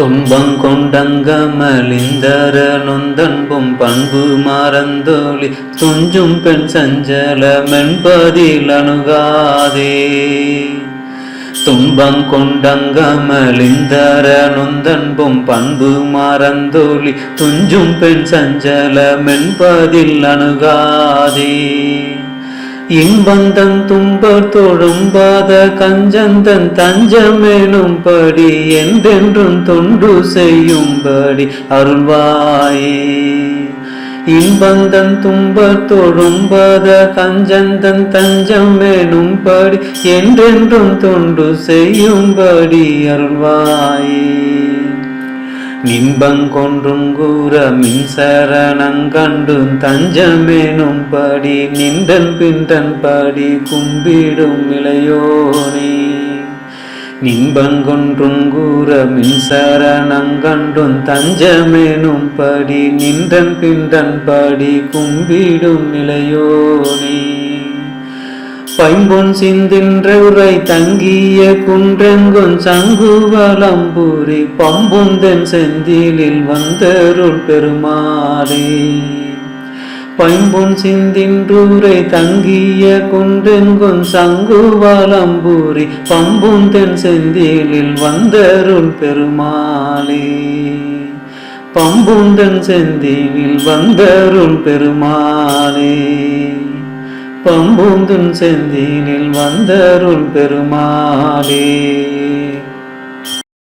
துன்பம் கொண்டங்கமலிந்தர நொந்தன்பும் பண்பு மறந்தோழி துஞ்சும் பெண் சஞ்சல மென்பதில் அணுகாதே. துன்பம் கொண்டங்கமலிந்தர நொந்தன்பும் பண்பு மறந்தோழி துஞ்சும் பெண் சஞ்சல மென்பதில் அணுகாதே. இன்பந்தன் துன்பர் தொழும்பாத கஞ்சந்தன் தஞ்சமெனும்படி என்றென்றும் தொண்டு செய்யும்படி அருள்வாயே. இன்பந்தன் துன்பர் தொழும்பாத கஞ்சந்தன் தஞ்சம் எனும்படி என்றென்றும் தொண்டு செய்யும்படி அருள்வாயே. நிம்பங்கொன்றும் கூற மின்சரணங்கண்டும் தஞ்சமேனும் படி நின்றன் பின்றன் படி கும்பிடும் இளையோனே. நிம்பங்கொன்றும் கூற மின்சரணங்கண்டும் தஞ்சமேனும் படி நின்றன் பின்றன் படி கும்பிடும் இளையோனே. பைம்பொன் சிந்தின்ற உரை தங்கிய குன்றெங்கும் சங்குவலம்பூரி பம்புந்தன் செந்திலில் வந்தருள் பெருமாளே. பைம்பொன் சிந்தின்றூரை தங்கிய குன்றெங்கும் சங்குவலம்பூரி பம்புந்தன் செந்திலில் வந்தருள் பெருமாளே. பம்புந்தன் செந்திலில் வந்தருள் பெருமாளே. பம்பூந்துன் செந்தினில் வந்தருள் பெருமாளே.